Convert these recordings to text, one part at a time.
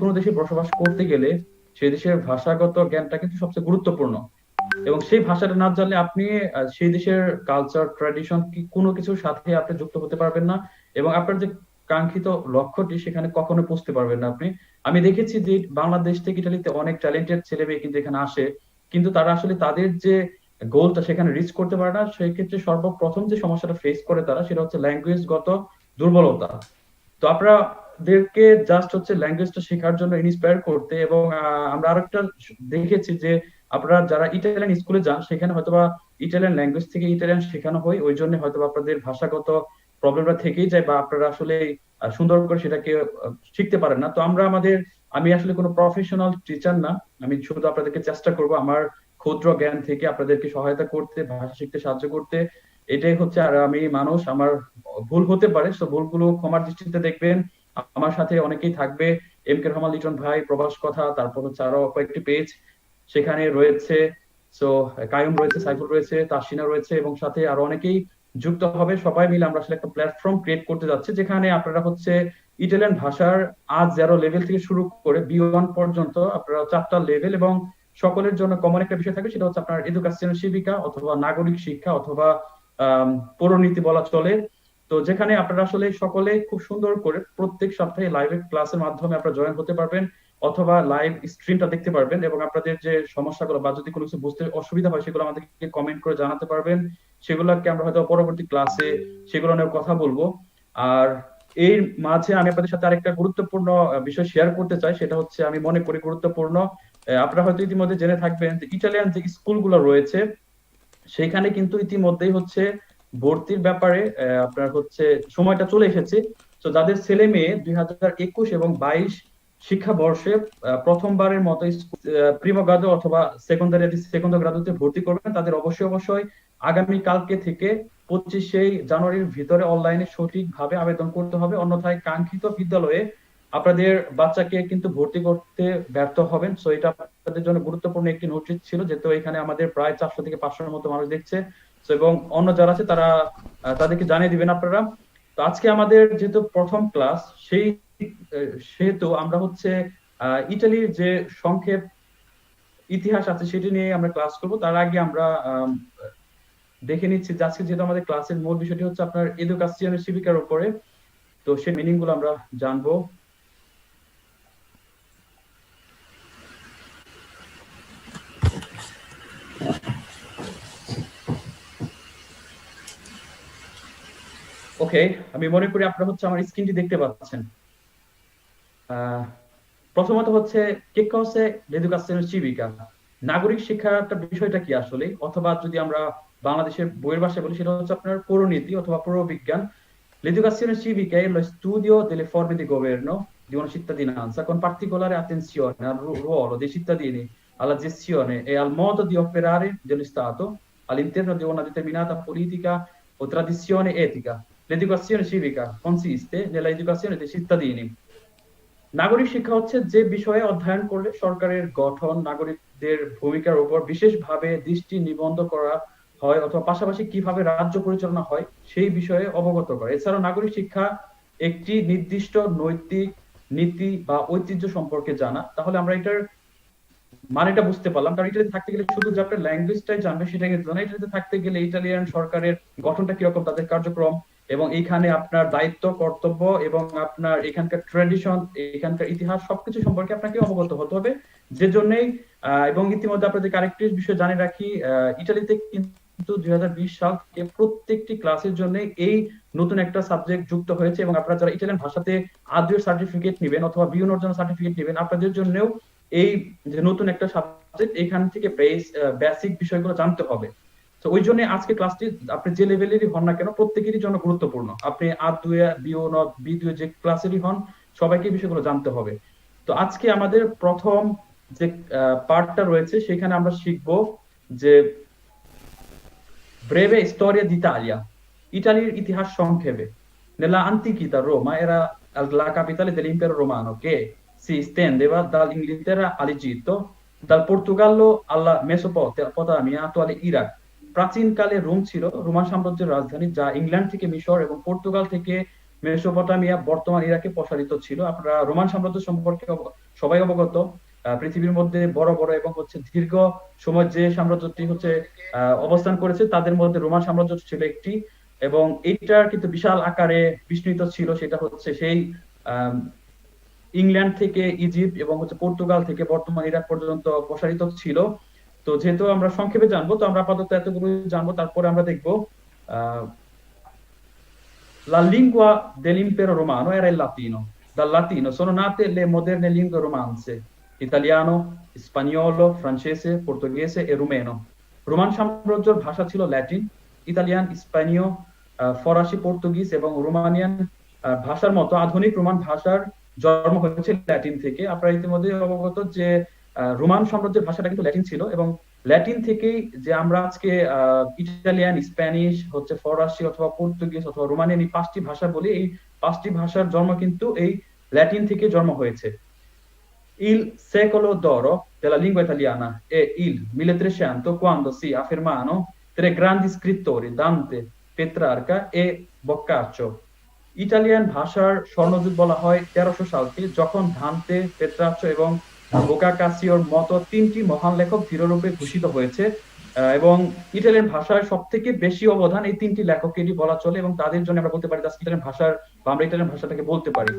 কোনো দেশে বসবাস করতে গেলে সেই দেশের ভাষাগত জ্ঞানটা কিন্তু সবচেয়ে গুরুত্বপূর্ণ। এবং সেই ভাষাটা না জানলে আপনি সেই দেশের কালচার ট্র্যাডিশন কি কোনো কিছুর সাথে আপনি যুক্ত হতে পারবেন না এবং আপনার যে কাঙ্ক্ষিত লক্ষ্যটি সেখানে কখনো পৌঁছতে পারবেন না আপনি। আমি দেখেছি যে বাংলাদেশ থেকে ইটালিতে অনেক ট্যালেন্টেড ছেলে মেয়ে কিন্তু এখানে আসে, কিন্তু তারা আসলে তাদের যে গোলটা সেখানে রিচ করতে পারে না। সেই ক্ষেত্রে সর্বপ্রথম যে সমস্যাটা ফেস করে তারা সেটা হচ্ছে ল্যাঙ্গুয়েজগত দুর্বলতা। তো আপনাদেরকে জাস্ট হচ্ছে ল্যাঙ্গুয়েজটা শেখার জন্য ইন্সপায়ার করতে এবং আমরা আরেকটা দেখেছি যে আপনারা যারা ইটালিয়ান স্কুলে যান, সেখানে হয়তোবা ইটালিয়ান ল্যাঙ্গুয়েজ থেকে ইটালিয়ান শেখানো হয়, ওই জন্য হয়তো আপনাদের ভাষাগত প্রবলেমটা থেকেই যায় বা আপনারা আসলে সুন্দর করে সেটাকে শিখতে পারেন না। তো আমরা আমাদের, আমি আসলে কোনো প্রফেশনাল টিচার না, আমি শুধু আপনাদেরকে চেষ্টা করব আমার ক্ষুদ্র জ্ঞান থেকে আপনাদেরকে সহায়তা করতে, ভাষা শিখতে সাহায্য করতে। এটাই হচ্ছে, আর আমি মানুষ, আমার ভুল হতে পারে, তো ভুলগুলো ক্ষমার দৃষ্টিতে দেখবেন। আমার সাথে অনেকেই থাকবে। এম কে রহমান, লিটন ভাই প্রবাস কথা, তারপর হচ্ছে আরও কয়েকটি পেজ সেখানে রয়েছে সো কায়ুম রয়েছে, সাইফুল রয়েছে, তাসিনা রয়েছে, এবং সাথে আরও অনেকেই যুক্ত হবে। সবাই মিলে আমরা আসলে একটা প্ল্যাটফর্ম ক্রিয়েট করতে যাচ্ছি, যেখানে আপনারা হচ্ছে ইটালিয়ান ভাষার আজ জেরো লেভেল থেকে শুরু করে বি ওয়ান পর্যন্ত আপনারা চারটা লেভেল এবং সকলের জন্য কমন একটা বিষয় থাকে, সেটা হচ্ছে আপনার এডুকেশন শিবিকা অথবা নাগরিক শিক্ষা অথবা পৌরনীতি বলা চলে। তো যেখানে আপনারা আসলে সকলে খুব সুন্দর করে প্রত্যেক সপ্তাহে লাইভ ক্লাসের মাধ্যমে আপনারা জয়েন হতে পারবেন অথবা লাইভ স্ক্রিনটা দেখতে পারবেন এবং আপনাদের যে সমস্যাগুলো বা যদি কোনো কিছু বুঝতে অসুবিধা হয় সেগুলো আমাদেরকে কমেন্ট করে জানাতে পারবেন। সেগুলোকে আমরা হয়তো পরবর্তী ক্লাসে সেগুলো নিয়ে কথা বলব। আর এর মাঝে আমি আপনাদের সাথে আরেকটা গুরুত্বপূর্ণ বিষয় শেয়ার করতে চাই, সেটা হচ্ছে আমি মনে করি গুরুত্বপূর্ণ। আপনারা হয়তো ইতিমধ্যে জেনে থাকবেন যে ইটালিয়ান যে স্কুলগুলো রয়েছে, সেখানে কিন্তু ইতিমধ্যেই হচ্ছে ভর্তির ব্যাপারে আপনার হচ্ছে সময়টা চলে এসেছে। তো যাদের ছেলে মেয়ে দুই হাজার একুশ এবং বাইশ শিক্ষাবর্ষে প্রথমবারের মতো প্রিমো গ্রাদো অথবা সেকেন্ডারি সেকেন্ডারি গ্রাদুতে ভর্তি করবেন, তাদের অবশ্যই অবশ্যই আগামী কালকে থেকে পঁচিশে জানুয়ারির ভিতরে অনলাইনে সঠিকভাবে আবেদন করতে হবে। অন্যথায় কাঙ্ক্ষিত বিদ্যালয়ে আপনাদের বাচ্চাকে কিন্তু ভর্তি করতে ব্যর্থ হবেন। সো এটা আপনাদের জন্য গুরুত্বপূর্ণ একটি নোটিশ ছিল, যেহেতু এখানে আমাদের প্রায় চারশো থেকে পাঁচশোর মতো মানুষ দেখছে। এবং অন্য যারা আছে, তারা তাদেরকে জানিয়ে দিবেন আপনারা। তো আজকে আমাদের যেহেতু প্রথম ক্লাস, সেই সেহেতু আমরা হচ্ছে ইটালির যে সংক্ষেপ ইতিহাস আছে, সেটি নিয়ে আমরা ক্লাস করব। তার আগে আমরা দেখে নিচ্ছি যে আজকে যেহেতু আমাদের ক্লাসের মূল বিষয়টি হচ্ছে আপনার এডুকেশনের শিবিকার উপরে, তো সেই মিনিংগুলো আমরা জানব। ওকে আমি মনে করি আপনারা হচ্ছে আমার স্ক্রিনটি দেখতে পাচ্ছেন প্রথমত হচ্ছে কে কসে l'educazione civica নাগরিক শিক্ষাটা বিষয়টা কি আসলে অথবা যদি আমরা বাংলাদেশের বইয়ের ভাষায় বলি সেটা হচ্ছে আপনার পৌরনীতি অথবা পৌরবিজ্ঞান l'educazione civica è lo studio delle forme di governo di una cittadinanza con particolare attenzione al ruolo dei cittadini alla gestione e al modo di operare dello Stato all'interno di una determinata politica o tradizione etica L'educazione civica consiste nella educazione dei cittadini. নাগরিক শিক্ষা হচ্ছে যে বিষয়ে অধ্যয়ন করলে সরকারের গঠন, নাগরিকদের ভূমিকার উপর বিশেষভাবে দৃষ্টি নিবন্ধ করা হয় অথবা পাশাপাশি কীভাবে রাজ্য পরিচালনা হয় সেই বিষয়ে অবগত করা। এছাড়াও নাগরিক শিক্ষা একটি নির্দিষ্ট নৈতিক নীতি বা ঐতিহ্য সম্পর্কে জানা। তাহলে আমরা এটার মানেটা বুঝতে পারলাম। কারণ ইটালিতে থাকতে গেলে শুধু যে আপনার ল্যাঙ্গুয়েজটাই জানবে সেটা কিন্তু না ইটালিতে থাকতে গেলে ইটালিয়ান সরকারের গঠনটা কীরকম, তাদের কার্যক্রম এবং এখানে আপনার দায়িত্ব, কর্তব্য এবং আপনার এখানকার ট্রেডিশন এখানকার ইতিহাস সবকিছু সম্পর্কে আপনাকে অবগত হতে হবে। যে জন্যই এবং ইতিমধ্যে আপনাদের আরেকটি বিষয় জানিয়ে রাখি ইটালিতে কিন্তু দুই হাজার বিশ সাল থেকে প্রত্যেকটি ক্লাসের জন্য এই নতুন একটা সাবজেক্ট যুক্ত হয়েছে এবং আপনারা যারা ইটালিয়ান ভাষাতে আদ্রীয় সার্টিফিকেট নেবেন অথবা বিউনোর জন্য সার্টিফিকেট নেবেন, আপনাদের জন্যও এই যে নতুন একটা সাবজেক্ট এখান থেকে বেস বেসিক বিষয়গুলো জানতে হবে। তো ওই জন্য আজকে ক্লাসটি আপনি যে লেভেলেরই হন না কেন, প্রত্যেকেরই জন্য গুরুত্বপূর্ণ। আপনি আর দুয়ে বিও ন বি দুয়ে যে ক্লাসেরই হন, সবাইকে বিষয়গুলো জানতে হবে। তো আজকে আমাদের প্রথম যে পার্টটা রয়েছে, সেখানে আমরা শিখব যে ব্রেভে স্টোরিয়া দিতা আলিয়া ইতালির ইতিহাস সংক্ষেপে। নেলা আন্তি কিতা রোমা এরা লা ক্যাপিটালে দেল ইম্পেরো রোমানো কে সি স্টেন দেবা দাল ইংলিতেরা আলিজিত দাল পর্তুগাল আল্লাহ মেসোপ তেলপতা মিয়াতো আলি ইরাক প্রাচীনকালে রোম ছিল রোমান সাম্রাজ্যের রাজধানী, যা ইংল্যান্ড থেকে মিশর এবং পর্তুগাল থেকে মেসোপটামিয়া, বর্তমান ইরাকে প্রসারিত ছিল। আপনারা রোমান সাম্রাজ্য সম্পর্কে সবাই অবগত। পৃথিবীর মধ্যে বড় বড় এবং হচ্ছে দীর্ঘ সময় যে সাম্রাজ্যটি হচ্ছে অবস্থান করেছে, তাদের মধ্যে রোমান সাম্রাজ্য ছিল একটি। এবং এইটার কিন্তু বিশাল আকারে বিস্তৃত ছিল, সেটা হচ্ছে সেই ইংল্যান্ড থেকে ইজিপ্ট এবং হচ্ছে পর্তুগাল থেকে বর্তমান ইরাক পর্যন্ত প্রসারিত ছিল। তো যেহেতু আমরা সংক্ষেপে জানব, তো আমরা আপাতত এতগুলো জানব, তারপরে আমরা দেখব. রোমান সাম্রাজ্যের ভাষা ছিল ল্যাটিন, ইতালিয়ান স্পেনীয় ফরাসি, পর্তুগিজ এবং রোমানিয়ান ভাষার মতো। আধুনিক রোমান ভাষার জন্ম হয়েছে ল্যাটিন থেকে। আপনারা ইতিমধ্যে অবগত যে রোমান সাম্রাজ্যের ভাষাটা কিন্তু ল্যাটিন ছিল এবং ল্যাটিন থেকেই যে আমরা আজকে ইটালিয়ান স্প্যানিশ হচ্ছে ফরাসি অথবা পর্তুগিজ অথবা রোমানিয়ান এই পাঁচটি ভাষা বলি এই পাঁচটি ভাষার জন্ম কিন্তু এই ল্যাটিন থেকে জন্ম হয়েছে Il secolo d'oro della lingua italiana è il 1300 quando si affermano tre grandi scrittori, Dante, Petrarca e Boccaccio. Italian ভাষার স্বর্ণযুগ বলা হয় তেরোশো সালকে যখন ধান্তে পেট্রাচো এবং বোকাকাসিওর মতো তিনটি মহান লেখক ধীররূপে ঘোষিত হয়েছে এবং ইটালিয়ান ভাষার সব থেকে বেশি অবদান এই তিনটি লেখকেরই বলা চলে এবং তাদের জন্য আমরা বলতে পারি ইটালিয়ান ভাষার বা আমরা ইটালিয়ান ভাষাটাকে বলতে পারি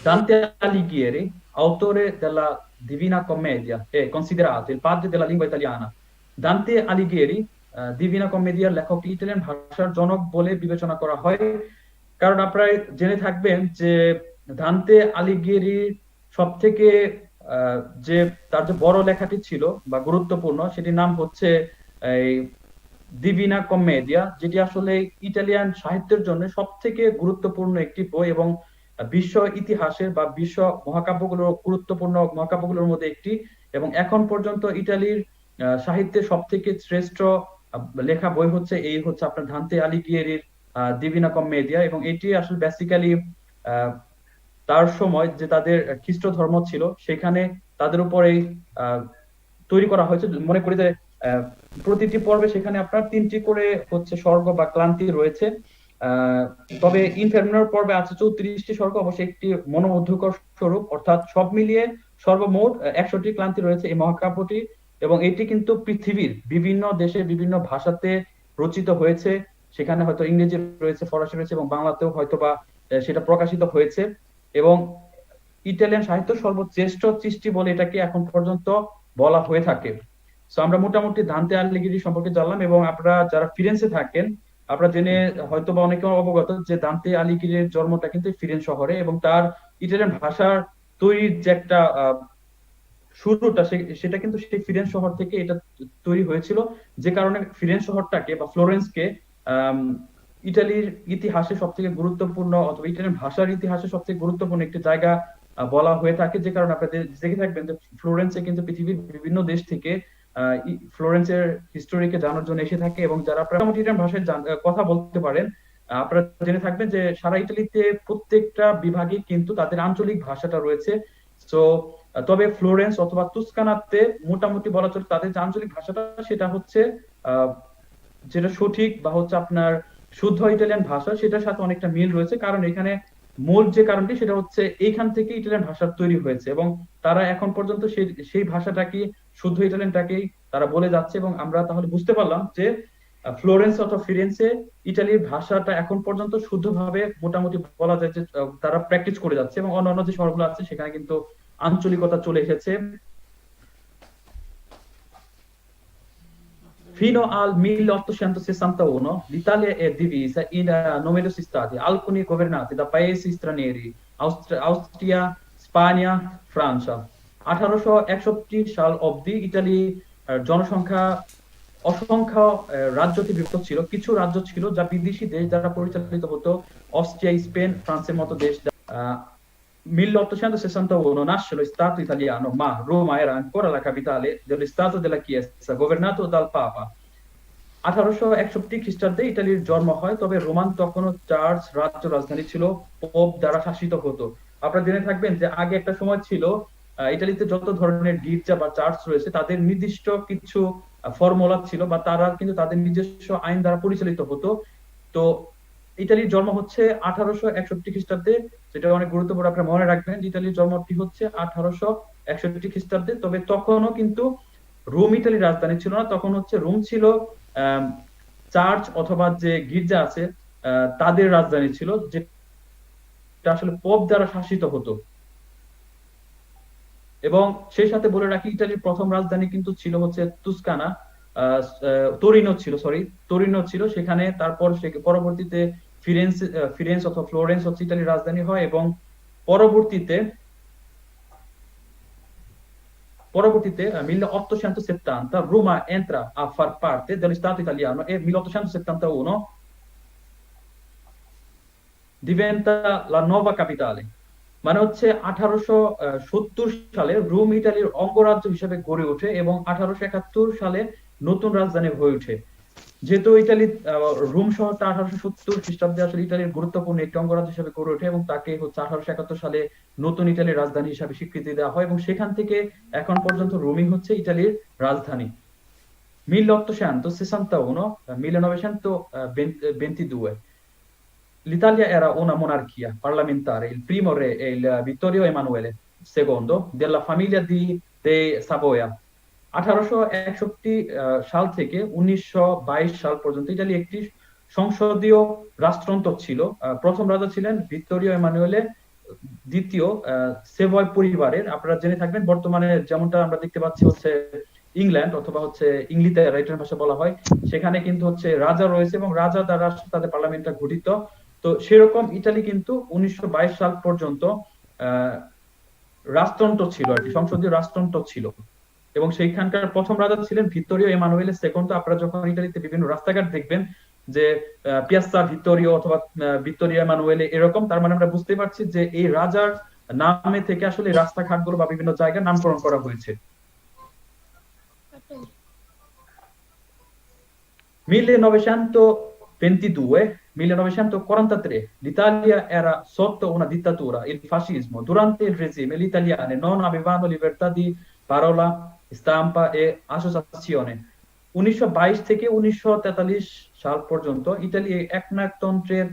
Dante Alighieri, autore della Divina Commedia, è considerato il padre della lingua italiana. Dante Alighieri, আহ, ডিভিনা কমেডিয়ার লেখক ইটালিয়ান ভাষার জনক বলে বিবেচনা করা হয় কারণ আপনারা জেনে থাকবেন যে দান্তে আলিগিয়েরির সব থেকে যে তার যে বড় লেখাটি ছিল বা গুরুত্বপূর্ণ সেটির নাম হচ্ছে এই দিভিনা কমেডিয়া যেটি আসলে ইটালিয়ান সাহিত্যের জন্য সব থেকে গুরুত্বপূর্ণ একটি বই এবং বিশ্ব ইতিহাসের বা বিশ্ব মহাকাব্যগুলোর গুরুত্বপূর্ণ মহাকাব্যগুলোর মধ্যে একটি এবং এখন পর্যন্ত ইটালির আহ, সাহিত্যের সব থেকে শ্রেষ্ঠ লেখা বই হচ্ছে এই হচ্ছে আপনার ধান্তে আলিগিয়েরির দিভিনা কমেডিয়া এবং এটি আসলে বেসিক্যালি তার সময় যে তাদের খ্রিস্ট ধর্ম ছিল সেখানে তাদের উপরেই আহ, তৈরি করা হয়েছে। মনে করি যে প্রতিটি পর্বে সেখানে আপনার তিনটি করে হচ্ছে স্বর্গ বা ক্লান্তি রয়েছে। তবে ইনফেরনোর পর্বে আছে চৌত্রিশটি স্বর্গ অবশ্যই একটি মনোমুগ্ধকর স্বরূপ। অর্থাৎ সব মিলিয়ে সর্বমোট একশোটি ক্লান্তি রয়েছে এই মহাকাব্যটি এবং এটি কিন্তু পৃথিবীর বিভিন্ন দেশে বিভিন্ন ভাষাতে রচিত হয়েছে। সেখানে হয়তো ইংরেজি রয়েছে, ফরাসি রয়েছে এবং বাংলাতেও হয়তো বা সেটা প্রকাশিত হয়েছে। এবং ইটালিয়ান সাহিত্য সর্বশ্রেষ্ঠ সৃষ্টি বলে এটাকে এখন পর্যন্ত বলা হয়ে থাকে। তো আমরা মোটামুটি দান্তে আলিগিরি সম্পর্কে জানলাম এবং আপনারা যারা ফিরেন্সে থাকেন, আপনারা জেনে হয়তো বা অনেকে অবগত যে দান্তে আলিগিরির জন্মটা কিন্তু ফিরেন্স শহরে এবং তার ইটালিয়ান ভাষার তৈরির যে একটা শুরুটা সে- সেটা কিন্তু সেই ফিরেন্স শহর থেকে এটা তৈরি হয়েছিল। যে কারণে ফিরেন্স শহরটাকে বা ফ্লোরেন্সকে ইটালির ইতিহাসে সব থেকে গুরুত্বপূর্ণ অথবা ইটালিয়ান ভাষার ইতিহাসে সব থেকে গুরুত্বপূর্ণ একটি জায়গা বলা হয়ে থাকে যে কারণে আপনাদের দেখে থাকবেন যে ফ্লোরেন্সে কিন্তু পৃথিবীর বিভিন্ন দেশ থেকে ফ্লোরেন্সের হিস্টোরিকে জানার জন্য এসে থাকে এবং যারা মোটামুটি ইটালিয়ান ভাষায় কথা বলতে পারেন আপনারা জেনে থাকবেন যে সারা ইটালিতে প্রত্যেকটা বিভাগে কিন্তু তাদের আঞ্চলিক ভাষাটা রয়েছে। তো তবে ফ্লোরেন্স অথবা তুস্কানাতে মোটামুটি বলা চলে তাদের যে আঞ্চলিক ভাষাটা সেটা হচ্ছে যেটা সঠিক বা হচ্ছে আপনার শুদ্ধ ইটালিয়ান ভাষা, সেটার সাথে অনেকটা মিল রয়েছে। কারণ এখানে মূল যে কারণটি, সেটা হচ্ছে এইখান থেকে ইটালিয়ান ভাষা তৈরি হয়েছে এবং তারা এখন পর্যন্ত সেই সেই ভাষাটাকে, শুদ্ধ ইটালিয়ানটাকেই তারা বলে যাচ্ছে এবং আমরা তাহলে বুঝতে পারলাম যে ফ্লোরেন্স অথবা ফিরেন্সে ইটালির ভাষাটা এখন পর্যন্ত শুদ্ধভাবে মোটামুটি বলা যায় যে তারা প্র্যাকটিস করে যাচ্ছে এবং অন্যান্য যে শহরগুলো আছে, সেখানে কিন্তু আঞ্চলিকতা চলে এসেছে। Fino al 1861 l'Italia è divisa in eh, numerosi stati, alcuni governati da paesi stranieri, Austria, Austria, Spagna, Francia. আঠারোশো একষট্টি সাল অবধি ইটালি জনসংখ্যা অসংখ্য রাজ্যতে বিভক্ত ছিল কিছু রাজ্য ছিল যা বিদেশি দেশ দ্বারা পরিচালিত হতো অস্ট্রিয়া স্পেন ফ্রান্সের মতো দেশ 1861 nasce lo Stato italiano, ma Roma era ancora la capitale dello Stato della Chiesa, governato dal Papa. আঠারোশো একষট্টি খ্রিস্টাব্দে ইটালির জন্ম হয় তবে রোমান তখনও চার্চ রাজ্য রাজধানী ছিল পোপ দ্বারা শাসিত হতো আপনারা জেনে থাকবেন যে আগে একটা সময় ছিল আহ, ইটালিতে যত ধরনের গির্জা বা চার্চ রয়েছে তাদের নির্দিষ্ট কিছু ফর্মুলা ছিল বা তারা কিন্তু তাদের নিজস্ব আইন দ্বারা পরিচালিত হতো তো ইতালির জন্ম হচ্ছে আঠারোশো একষট্টি খ্রিস্টাব্দে, যেটা অনেক গুরুত্বপূর্ণ আপনারা মনে রাখবেন ইতালির জন্মটি হচ্ছে আঠারোশো একষট্টি খ্রিস্টাব্দে। তবে তখনও কিন্তু রোম ইতালির রাজধানী ছিল না, তখন হচ্ছে রোম ছিল চার্চ অথবা যে গির্জা আছে তাদের রাজধানী ছিল, যেটা আসলে পোপ দ্বারা শাসিত হতো। এবং সেই সাথে বলে রাখি ইটালির প্রথম রাজধানী কিন্তু ছিল হচ্ছে তুস্কানা তরিনো ছিল সরি তরিনো ছিল, সেখানে তারপর সে পরবর্তীতে ফিরেন্স ফিরেন্স অথবা ফ্লোরেন্স হচ্ছে ইটালির রাজধানী হয় এবং পরবর্তীতে পরবর্তীতে 1870 Roma entra a far parte dello Stato italiano e 1871 diventa la nuova capitale. মানে হচ্ছে আঠারোশো সত্তর সালে রোম ইটালির অঙ্গরাজ্য হিসেবে গড়ে ওঠে এবং আঠারোশো একাত্তর সালে নতুন রাজধানী হয়ে ওঠে। যেহেতু ইটালি রোম শহরটা আঠারোশো সত্তর খ্রিস্টাব্দে আসলে ইটালির গুরুত্বপূর্ণ একটি অঙ্গরাজ্য হিসেবে গড়ে ওঠে এবং তাকে হচ্ছে আঠারোশো একাত্তর সালে নতুন ইটালির রাজধানী হিসাবে স্বীকৃতি দেওয়া হয় এবং সেখান থেকে এখন পর্যন্ত রোমই হচ্ছে ইটালির রাজধানী। 1861 1922 L'Italia era una monarchia parlamentare, il primo re è il Vittorio Emanuele II della famiglia di De Savoia আঠারোশো একষট্টি সাল থেকে উনিশশো বাইশ সাল পর্যন্ত ইটালি একটি সংসদীয় রাষ্ট্রতন্ত্র ছিল। প্রথম রাজা ছিলেন ভিক্টোরিয়া এমানুয়েলে দ্বিতীয় সেভয় পরিবারের। আপনারা জেনে থাকবেন, বর্তমানে যেমনটা আমরা দেখতে পাচ্ছি হচ্ছে ইংল্যান্ড অথবা হচ্ছে ইংলিতে রাইটার ভাষা বলা হয়, সেখানে কিন্তু হচ্ছে রাজা রয়েছে এবং রাজা দ্বারা তাদের পার্লামেন্টটা গঠিত। তো সেরকম ইটালি কিন্তু উনিশশো বাইশ সাল পর্যন্ত রাষ্ট্রতন্ত্র ছিল আর কি, সংসদীয় রাষ্ট্রতন্ত্র ছিল। এবং সেইখানকার প্রথম রাজা ছিলেন ভিত্তরীয় এমানুয়েলের সেকন্ড আপনারা যখন ইটালিতে বিভিন্ন রাস্তাঘাট দেখবেন যে পিয়াস্তা ভিত্তরীয় অথবা ভিত্তরীয় এমানুয়েলে এরকম তার মানে আমরা বুঝতে পারছি যে এই রাজার নামে থেকে আসলে রাস্তাঘাটগুলো বা বিভিন্ন জায়গার নামকরণ করা হয়েছে 1922 1943 l'Italia era sotto una dittatura, il fascismo. Durante il regime gli italiani non avevano libertà di parola স্টাম্পা এ অ্যাসোসিয়েশনে উনিশশো থেকে উনিশশো সাল পর্যন্ত ইতালি একনায়কতন্ত্রের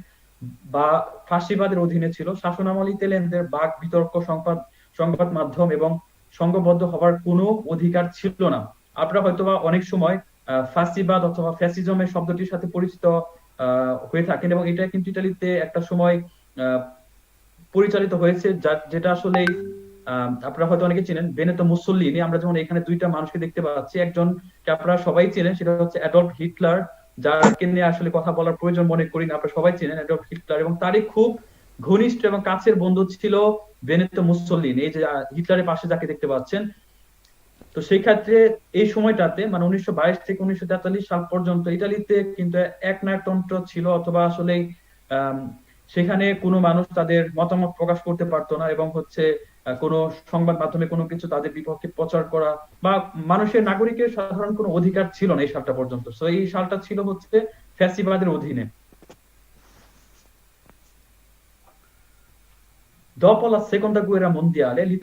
বা ফাঁসিবাদের অধীনে ছিল। শাসনামল ইতালিয়ানদের বাক বিতর্ক সংবাদ সংবাদ মাধ্যম এবং সংঘবদ্ধ হওয়ার কোনো অধিকার ছিল না। আপনারা হয়তোবা অনেক সময় ফাঁসিবাদ অথবা ফ্যাসিজমের শব্দটির সাথে পরিচিত হয়ে থাকেন এবং এটা কিন্তু ইটালিতে একটা সময় পরিচালিত হয়েছে যেটা আসলে আপনারা হয়তো অনেকে চিনেন, বেনেতো মুসল্লিনি আমরা যেমন এখানে দুইটা মানুষকে দেখতে পাচ্ছি। একজন আপনারা সবাই চিনেন, সেটা হচ্ছে অ্যাডল্ফ হিটলার, যাকে নিয়ে আসলে কথা বলার প্রয়োজন মনে করি না আপনারা সবাই চিনেন অ্যাডল্ফ হিটলার। এবং তারই খুব ঘনিষ্ঠ এবং কাছের বন্ধু ছিল বেনেতো মুসল্লিনি এই যে হিটলারের পাশে যাকে দেখতে পাচ্ছেন। তো সেই ক্ষেত্রে এই সময়টাতে মানে উনিশশো বাইশ থেকে উনিশশো তেতাল্লিশ সাল পর্যন্ত ইটালিতে কিন্তু এক নায়কতন্ত্র ছিল, অথবা আসলে সেখানে কোনো মানুষ তাদের মতামত প্রকাশ করতে পারতো না এবং হচ্ছে কোন সংবাদ মাধ্যমে কোনো কিছু তাদের বিপক্ষে প্রচার করা বা মানুষের নাগরিকের সাধারণ কোনো অধিকার ছিল না এই সালটা পর্যন্ত। তো এই সালটা ছিল হচ্ছে ফ্যাসিবাদের অধীনে। দনে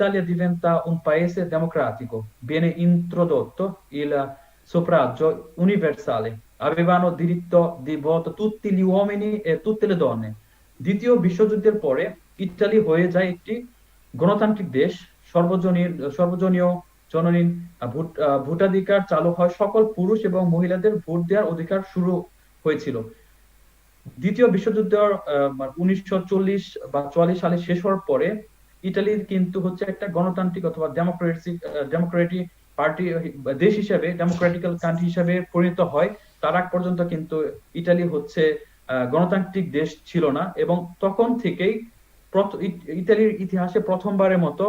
দ্বিতীয় বিশ্বযুদ্ধের পরে ইতালি হয়ে যায় একটি গণতান্ত্রিক দেশ সর্বজনীয় সর্বজনীয় জননীন ভোটাধিকার চালু হয় সকল পুরুষ এবং মহিলাদের ভোট দেওয়ার অধিকার শুরু হয়েছিল। দ্বিতীয় বিশ্বযুদ্ধ উনিশশো বা চুয়াল্লিশ সালে শেষ হওয়ার পরে ইটালির কিন্তু হচ্ছে একটা গণতান্ত্রিক অথবা ডেমোক্রেটিক ডেমোক্রেটিক পার্টি দেশ হিসেবে ডেমোক্রেটিক্যাল কান্ট্রি হিসেবে পরিণত হয়। তার আগ পর্যন্ত কিন্তু ইটালি হচ্ছে গণতান্ত্রিক দেশ ছিল না এবং তখন থেকেই ইতালির ইতিহাসে প্রথমবারের মতো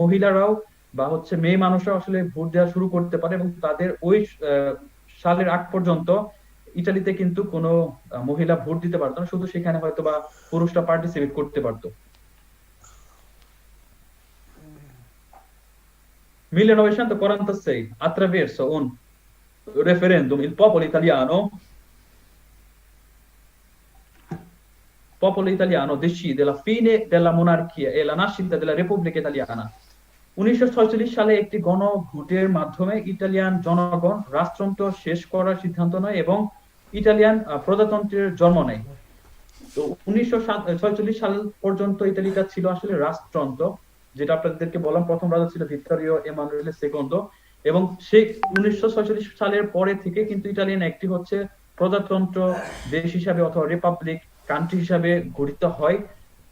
মহিলারাও বা হচ্ছে মেয়ে মানুষরা আসলে ভোট দেওয়া শুরু করতে পারে এবং তাদের ওই সালের আগ পর্যন্ত ইটালিতে কিন্তু কোনো মহিলা ভোট দিতে পারতো না, শুধু সেখানে হয়তো বা পুরুষরা পার্টিসিপেট করতে পারতো। 1946 attraverso un referendum, il popolo italiano popolo italiano decide la fine della monarchia e la nascita della Repubblica Italiana. উনিশশো সালে একটি গণভোটের মাধ্যমে ইতালিয়ান জনগণ শেষ করার সিদ্ধান্ত নেয় এবং ইতালিয়ান আহ, প্রজাতন্ত্রের জন্ম নেয় তো উনিশশো সাল পর্যন্ত ইতালিটা ছিল আসলে রাষ্ট্রযন্ত্র যেটা আপনাদেরকে বললাম প্রথম রাজা ছিল ভিক্টোরিও এমানুয়েল সেকন্দ এবং সেই উনিশশো সালের পরে থেকে কিন্তু ইতালিয়ান একটি হচ্ছে প্রজাতন্ত্র দেশ হিসাবে অথবা রিপাবলিক কান্ট্রি হিসাবে গঠিত হয়।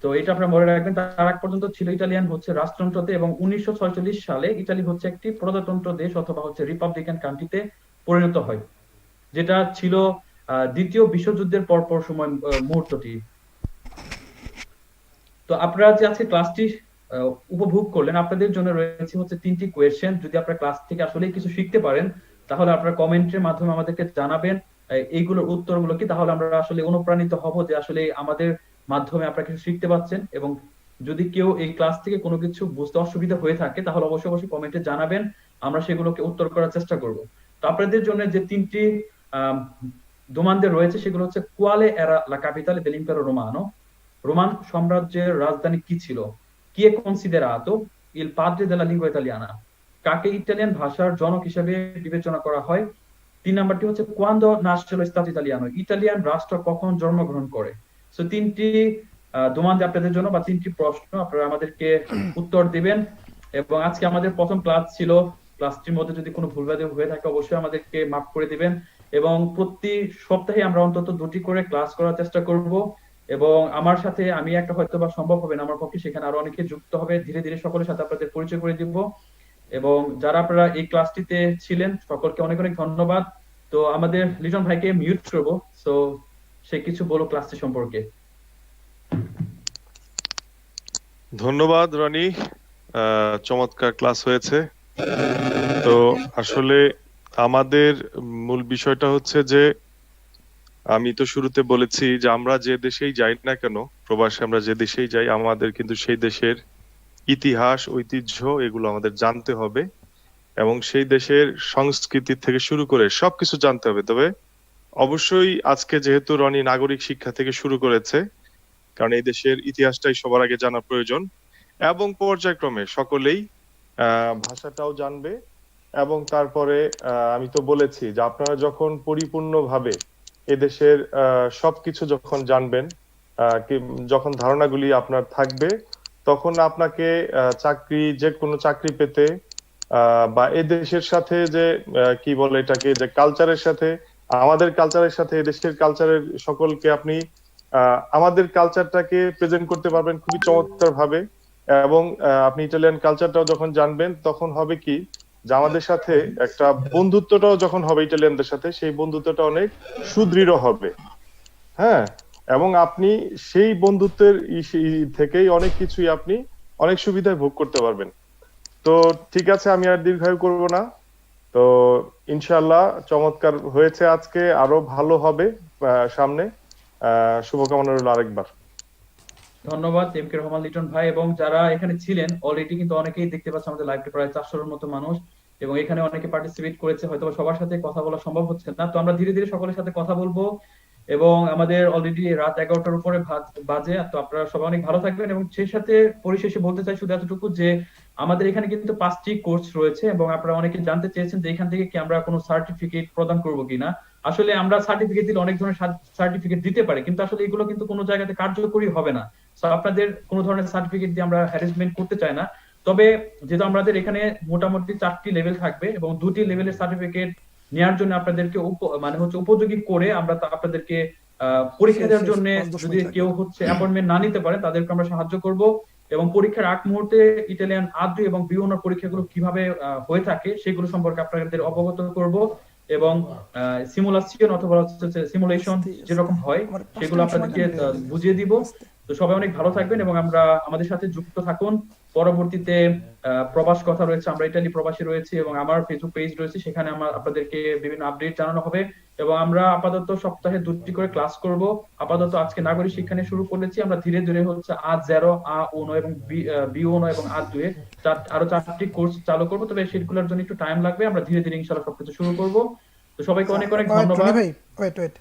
তো এটা আপনারা মনে রাখবেন, তার আগ পর্যন্ত ছিল ইতালিয়ান হচ্ছে রাষ্ট্রযন্ত্রতে এবং উনিশশো সালে ইতালি হচ্ছে একটি প্রজাতন্ত্র দেশ অথবা হচ্ছে রিপাবলিকান কান্ট্রিতে পরিণত হয়, যেটা ছিল দ্বিতীয় বিশ্বযুদ্ধের পরপর সময় মুহূর্তটি। তো আপনারা যে আজকে ক্লাসটি উপভোগ করলেন, আপনাদের জন্য রয়েছে হচ্ছে তিনটি কোয়েশ্চেন যদি আপনারা ক্লাস থেকে আসলে কিছু শিখতে পারেন, তাহলে আপনারা কমেন্টের মাধ্যমে আমাদেরকে জানাবেন। এইগুলোর উত্তরগুলো কি? তাহলে আমরা আসলে অনুপ্রাণিত হব যে আসলে আমাদের মাধ্যমে আপনারা কিছু শিখতে পাচ্ছেন এবং যদি কেউ এই ক্লাস থেকে কোনো কিছু বুঝতে অসুবিধা হয়ে থাকে, তাহলে অবশ্যই অবশ্যই কমেন্টে জানাবেন। আমরা সেগুলোকে উত্তর করার চেষ্টা করব। তো আপনাদের জন্য যে তিনটি দোমানদে রয়েছে, সেগুলো হচ্ছে কোয়ালে এরা লা capitale dell'impero romano রোমান সাম্রাজ্যের রাজধানী কি ছিল? কি è considerato? il padre della lingua italiana কাকে ইতালিয়ান ভাষার জনক হিসেবে বিবেচনা করা হয়? তিন নাম্বারটি হচ্ছে nasce lo stato italiano Italian রাষ্ট্র কখন জন্মগ্রহণ করে? সো তিনটি দোমানদে আপনাদের জন্য বা তিনটি প্রশ্ন। আপনারা আমাদেরকে উত্তর দিবেন। এবং আজকে আমাদের প্রথম ক্লাস ছিল। ক্লাসটির মধ্যে যদি কোনো ভুলভ্রান্তি হয়ে থাকে, অবশ্যই আমাদেরকে মাফ করে দিবেন। এবং প্রতি সপ্তাহে আমরা অন্তত দুটি করে ক্লাস করার চেষ্টা করব। এবং আমার সাথে আমি একটা হয়তো বা সম্ভব হবে না, আমার পক্ষে সেখানে আরও অনেকে যুক্ত হবে। ধীরে ধীরে সকলের সাথে আপনাদের পরিচয় করে দিব। এবং যারা আপনারা এই ক্লাসটিতে ছিলেন, সকলকে অনেক অনেক ধন্যবাদ। তো আমাদের লিটন ভাইকে মিউট করব। সো সে কিছু বলো ক্লাসটি সম্পর্কে। ধন্যবাদ, রনি। চমৎকার ক্লাস হয়েছে। তো আসলে আমাদের মূল বিষয়টা হচ্ছে যে, আমি তো শুরুতে বলেছি যে আমরা যে দেশেই যাই না কেন, প্রবাসে আমরা যে দেশেই যাই, আমাদের কিন্তু সেই দেশের ইতিহাস, ঐতিহ্য, এগুলো আমাদের জানতে হবে। এবং সেই দেশের সংস্কৃতি থেকে শুরু করে সবকিছু জানতে হবে। তবে অবশ্যই আজকে যেহেতু রনি নাগরিক শিক্ষা থেকে শুরু করেছে, কারণ এই দেশের ইতিহাসটাই সবার আগে জানা প্রয়োজন, এবং পর্যায়ক্রমে সকলেই ভাষাটাও জানবে, এবং তারপরে আমি তো বলেছি যে আপনারা যখন পরিপূর্ণভাবে এদেশের সবকিছু যখন জানবেন যখন ধারণাগুলি আপনার থাকবে, তখন আপনাকে চাকরি, যে কোনো চাকরি পেতে বা এ দেশের সাথে যে কি বলে এটাকে, যে কালচারের সাথে, আমাদের কালচারের সাথে এদেশের কালচারের সকলকে আপনি আমাদের কালচারটাকে প্রেজেন্ট করতে পারবেন খুবই চমৎকার ভাবে এবং আপনি ইটালিয়ান কালচারটাও যখন জানবেন, তখন হবে কি, যে আমাদের সাথে একটা বন্ধুত্বটাও যখন হবে ইটালিয়ানদের সাথে, সেই বন্ধুত্বটা অনেক সুদৃঢ় হবে। হ্যাঁ? এবং আপনি সেই বন্ধুত্বের থেকেই অনেক কিছুই আপনি অনেক সুবিধায় ভোগ করতে পারবেন। তো ঠিক আছে, আমি আর দীর্ঘায়ু করব না। তো ইনশাল্লাহ চমৎকার হয়েছে আজকে, আরও ভালো হবে সামনে। শুভকামনা রইল আরেকবার। ধন্যবাদ এম কে রহমান, লিটন ভাই, এবং যারা এখানে ছিলেন অলরেডি কিন্তু অনেকেই দেখতে আমাদের লাইভটা প্রায় চারশোর মতো মানুষ, এবং এখানে অনেকে পার্টিসিপেট করেছে হয়তো সবার সাথে কথা বলা সম্ভব হচ্ছে না। তো আমরা ধীরে ধীরে সকলের সাথে কথা বলব, এবং আমাদের অলরেডি রাত এগারোটার উপরে বাজে, তো আপনারা সবাই অনেক ভালো থাকবেন, এবং সেই সাথে পরিশেষে বলতে চাই শুধু এতটুকু যে আমাদের এখানে কিন্তু পাঁচটি কোর্স রয়েছে এবং আপনারা অনেকে জানতে চেয়েছেন যে এখান থেকে কি আমরা কোনো সার্টিফিকেট প্রদান করব কিনা। আসলে আমরা সার্টিফিকেট দিলে অনেক ধরনের সার্টিফিকেট দিতে পারি কিন্তু আসলে এগুলো কিন্তু কোনো জায়গাতে কার্যকরী হবে না। আপনাদের কোনো ধরনের সার্টিফিকেট দিয়ে আমরা হ্যারাসমেন্ট করতে চাই না। তবে যেহেতু আমাদের এখানে মোটামুটি চারটি লেভেল থাকবে এবং দুটি লেভেলের সার্টিফিকেট নেওয়ার জন্য আপনাদেরকে উপ- মানে হচ্ছে উপযোগী করে আমরা আপনাদেরকে আহ, পরীক্ষা দেওয়ার জন্য যদি কেউ হচ্ছে অ্যাপয়েন্টমেন্ট না নিতে পারে তাদেরকে আমরা সাহায্য করব। এবং পরীক্ষার আগ মুহূর্তে ইটালিয়ান আদ্রি এবং বিওনার পরীক্ষাগুলো কীভাবে হয়ে থাকে সেগুলো সম্পর্কে আপনাদের অবগত করব এবং সিমুলেশন অথবা সিমুলেশন যেরকম হয় সেগুলো আপনাদেরকে বুঝিয়ে দিব। তো সবাই অনেক ভালো থাকবেন এবং আমরা আমাদের সাথে যুক্ত থাকুন। পরবর্তীতে প্রবাস কথা রয়েছে আমরা ইটালি প্রবাসী রয়েছি এবং আমার ফেসবুক পেজ রয়েছে সেখানে আমার আপনাদেরকে বিভিন্ন আপডেট জানানো হবে এবং আমরা আপাতত সপ্তাহে দুটি করে ক্লাস করব। আপাতত আজকে নাগরিক শিক্ষা নিয়ে শুরু করেছি আমরা ধীরে ধীরে হচ্ছে আ জেরো আ উনো এবং বি উনো এবং আ দুয়ে আরও চারটি কোর্স চালু করব তবে সেগুলোর জন্য একটু টাইম লাগবে আমরা ধীরে ধীরে ইনশাল্লাহ সবকিছু শুরু করব। তো সবাইকে অনেক অনেক ধন্যবাদ। ওয়েট ওয়েট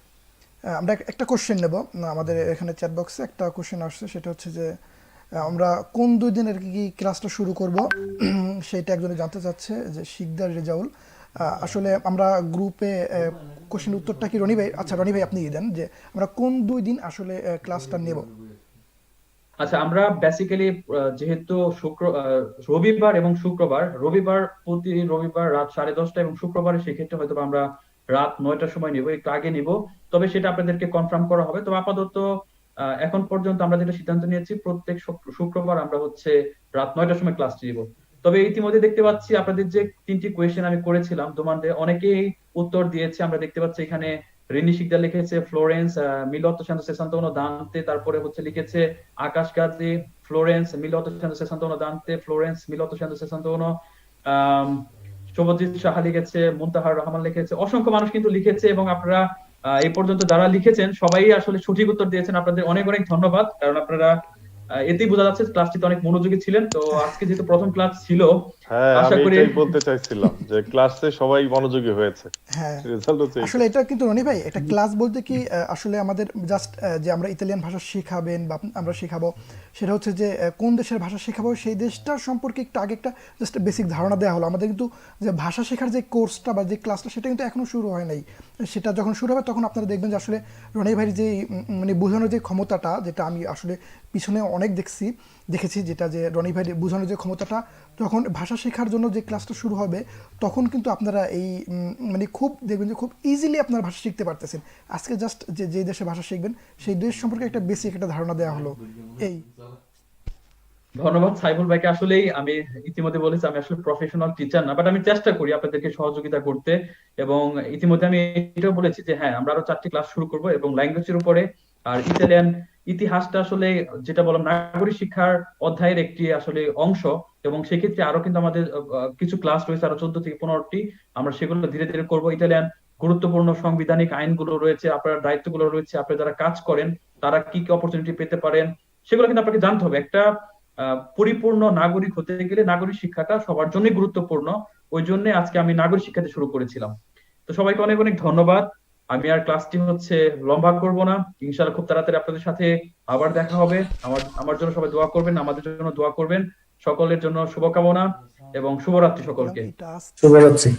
আমরা একটা কোশ্চেন নেব। আমাদের এখানে চ্যাট বক্সে একটা কোশ্চেন আসছে, সেটা হচ্ছে যে আমরা কোন দুই দিন আর কি ক্লাসটা শুরু করব? সেটা একজনে জানতে চাচ্ছে যে, শিকদার রেজাউল। আসলে আমরা গ্রুপে কোশ্চেন উত্তরটা কি রনি ভাই? আচ্ছা রনি ভাই আপনি দেন যে, আমরা কোন দুই দিন আসলে ক্লাসটা নেব? আচ্ছা আমরা বেসিক্যালি যেহেতু শুক্র রবিবার এবং শুক্রবার, রবিবার প্রতি রবিবার রাত সাড়ে দশটা এবং শুক্রবারে সেক্ষেত্রে হয়তো আমরা রাত নয়টার সময় নিব একটু আগে নিব। তবে সেটা আপনাদেরকে কনফার্ম করা হবে। তবে আপাতত আহ, এখন পর্যন্ত আমরা যেটা সিদ্ধান্ত নিয়েছি প্রত্যেক শুক্রবার আমরা হচ্ছে রাত নয়টার সময় ক্লাসটি নিব। তবে ইতিমধ্যে দেখতে পাচ্ছি আপনাদের যে তিনটি কোয়েশ্চেন আমি করেছিলাম তোমাদের অনেকেই উত্তর দিয়েছে। আমরা দেখতে পাচ্ছি এখানে রিনি শিকদার লিখেছে ফ্লোরেন্স আহ, মিলত শান্ত সেসান্তনো দান্তে। তারপরে হচ্ছে লিখেছে আকাশ গাজী ফ্লোরেন্স মিলত শান্ত সেসান্তনো দান্তে ফ্লোরেন্স মিলত শান্ত আম, শুভজিৎ সাহা লিখেছে, মুন্তাহার রহমান লিখেছে, অসংখ্য মানুষ কিন্তু লিখেছে এবং আপনারা এই পর্যন্ত যারা লিখেছেন, সবাই আসলে সঠিক উত্তর দিয়েছেন। আপনাদের অনেক অনেক ধন্যবাদ, কারণ আপনারা এতেই বোঝা যাচ্ছে ক্লাসটিতে অনেক মনোযোগী ছিলেন। তো আজকে যেহেতু প্রথম ক্লাস ছিল হ্যাঁ আমি এটাই বলতে চাইছিলাম যে ক্লাসে সবাই মনোযোগী হয়েছে। হ্যাঁ। আসলে এটা কিন্তু রনি ভাই একটা ক্লাস বলতে কি আসলে আমাদের জাস্ট যে আমরা ইতালিয়ান ভাষা শেখাবেন বা আমরা শেখাবো সেটা হচ্ছে যে কোন দেশের ভাষা শেখাবো সেই দেশটার সম্পর্কে একটু আগে একটা জাস্ট বেসিক ধারণা দেওয়া হলো। আমাদের কিন্তু যে ভাষা শেখার যে কোর্সটা বা যে ক্লাসটা সেটা কিন্তু এখনও শুরু হয় নাই। সেটা যখন শুরু হবে তখন আপনারা দেখবেন যে আসলে রনি ভাইয়ের যে মানে বোঝানোর যে ক্ষমতাটা যেটা আমি আসলে পিছনে অনেক দেখছি দেখেছি যেটা যে রনি ভাইয়ের বোঝানোর যে ক্ষমতাটা, যখন ভাষা শেখার জন্য যে ক্লাসটা শুরু হবে, তখন কিন্তু আপনারা এই মানে খুব দেখবেন যে খুব ইজিলি আপনারা ভাষা শিখতে পারতেছেন। আজকে জাস্ট যে যে দেশে ভাষা শিখবেন, সেই দেশ সম্পর্কে একটা বেসিক একটা ধারণা দেওয়া হলো। এই। ধন্যবাদ সাইফুল ভাইকে। আসলেই আমি ইতিমধ্যে বলেছি, আমি আসলে প্রফেশনাল টিচার না বাট আমি চেষ্টা করি আপনাদেরকে সহযোগিতা করতে। এবং ইতিমধ্যে আমি এটাও বলেছি যে হ্যাঁ আমরা আরও চারটি ক্লাস শুরু করব এবং ল্যাঙ্গুয়েজের উপরে আর ইতালিয়ান ইতিহাসটা আসলে যেটা বললাম, নাগরিক শিক্ষার অধ্যায়ের একটি আসলে অংশ এবং সেক্ষেত্রে আরও কিন্তু আমাদের কিছু ক্লাস রয়েছে, আরও চোদ্দ থেকে পনেরোটি। আমরা সেগুলো ধীরে ধীরে করব। ইতালিয়ান গুরুত্বপূর্ণ সাংবিধানিক আইনগুলো রয়েছে, আপনার দায়িত্বগুলো রয়েছে, আপনি যারা কাজ করেন, তারা কি কি অপরচুনিটি পেতে পারেন, সেগুলো কিন্তু আপনাকে জানতে হবে। একটা পরিপূর্ণ নাগরিক হতে গেলে নাগরিক শিক্ষাটা সবার জন্যই গুরুত্বপূর্ণ। ওই জন্য আজকে আমি নাগরিক শিক্ষাতে শুরু করেছিলাম। তো সবাইকে অনেক অনেক ধন্যবাদ। আমি আর ক্লাসটি হচ্ছে লম্বা করব না। ইনশাআল্লাহ খুব তাড়াতাড়ি আপনাদের সাথে আবার দেখা হবে। আমার আমার জন্য সবাই দোয়া করবেন আমাদের জন্য দোয়া করবেন। সকলের জন্য শুভকামনা এবং শুভরাত্রি সকলকে। শুভরাত্রি।